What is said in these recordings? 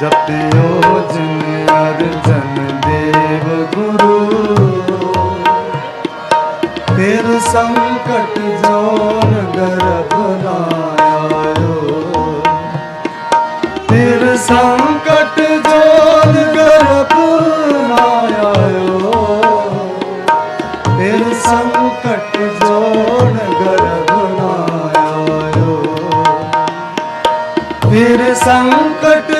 ਜਪਿਓ ਜਿਨ ਅਰਜਨ ਦੇਵ ਗੁਰੂ। ਫਿਰ ਸੰਕਟ ਜੋਨ ਗਰਭ ਨਾ ਫਿਰ ਸੰਕਟ ਜੋਨ ਗਰਭ ਨਾ ਆਇਓ ਫਿਰ ਸੰਕਟ ਜੋਨ ਗਰਭ ਨਾ ਫਿਰ ਸੰਕਟ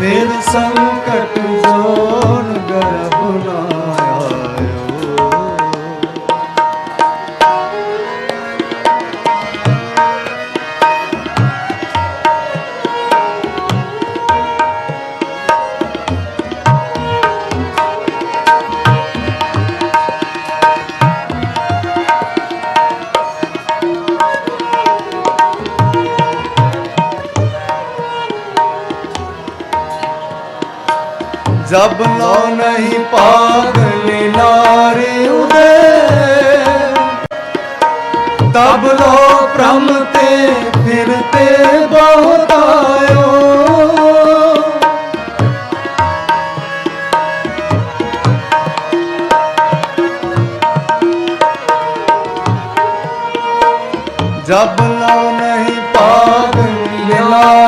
ਫਿਰ ਸੰਕਟ ਜੋਨ ਗਰਭ ਨਾ ਜਬ ਲੋ ਨਹੀਂ ਪਾਗਲ ਨਾਰੇ ਉਦੇ, ਤਬ ਲੋ ਪ੍ਰਮ ਤੇ ਫਿਰਤੇ ਬਹੁਤ ਆਇਓ। ਜਬ ਲੋ ਨਹੀਂ ਪਾਗਲ ਨਾਰੇ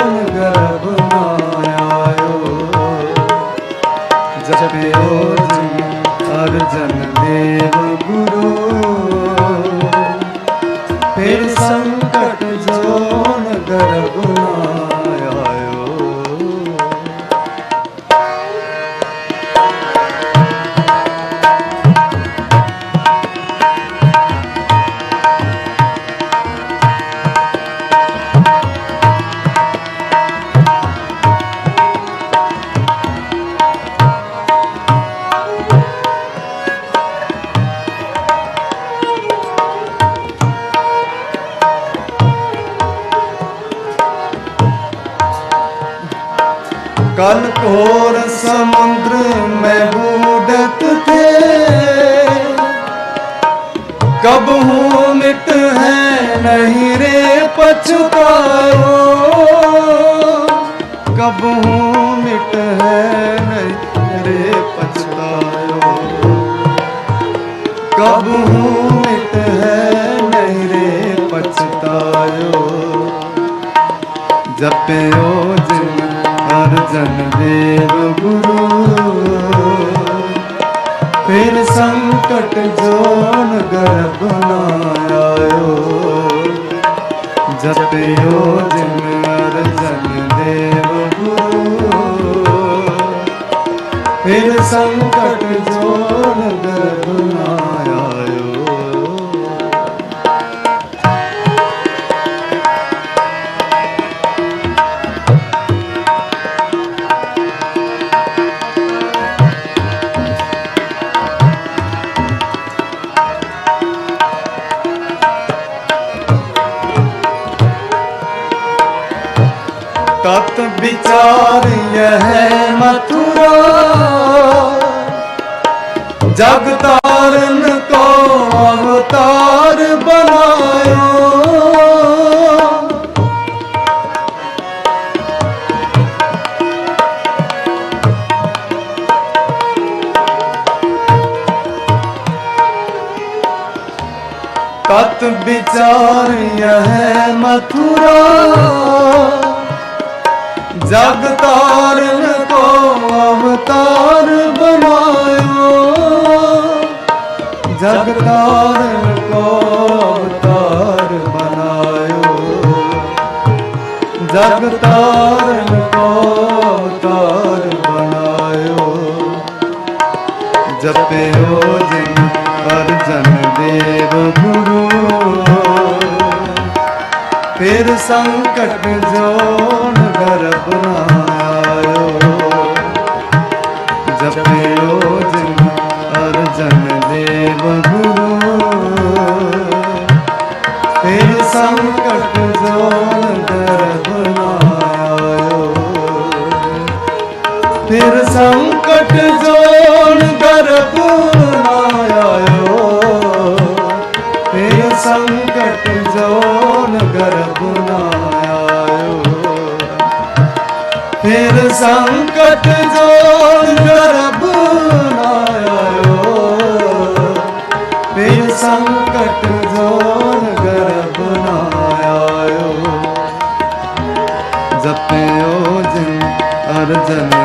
ਸੰਕਟ ਜੋਨ ਗਰਭ कल घोर समुद्र में बूढ़त थे कब हूँ मिट है नहीं रे पछताओ कब हूँ मिट है नहीं रे पछताओ कब हूँ मिट है नहीं रे पछतायो जपयो ਘਟ ਜੋਨ ਗਰਬ ਨਾ ਆਇਓ। ਜਪਿਓ तत् विचार यह मथुरा जग तारन को अवतार बनायो ਤਤ विचार यह मथुरा ਜਗ ਤਾਰਨ ਕੋ ਅਵਤਾਰ ਬਨਾਇਓ ਜਗ ਤਾਰਨ ਸੰਕਟ ਜੋਨ ਗਰਬ ਨਾ ਆਇਓ। ਜਪਿਓ ਜਿਨ ਅਰਜਨ ਦੇਵ ਗੁਰੂ। ਫਿਰ ਸੰਕਟ ਜੋਨ ਗਰਬ ਨਾ ਆਇਓ। ਫਿਰ ਸੰਕਟ ਜੋਨ ਗਰਬ ਫਿਰ ਸੰਕਟ ਜੋਨ ਗਰਬ ਨਾ ਫਿਰ ਸੰਕਟ ਜੋਨ ਗਰਬ ਨਾ ਫਿਰ ਸੰਕਟ ਜੋਨ ਗਰਬ ਨਾ ਜਪਿਓ ਜਿਨ ਅਰਜਨ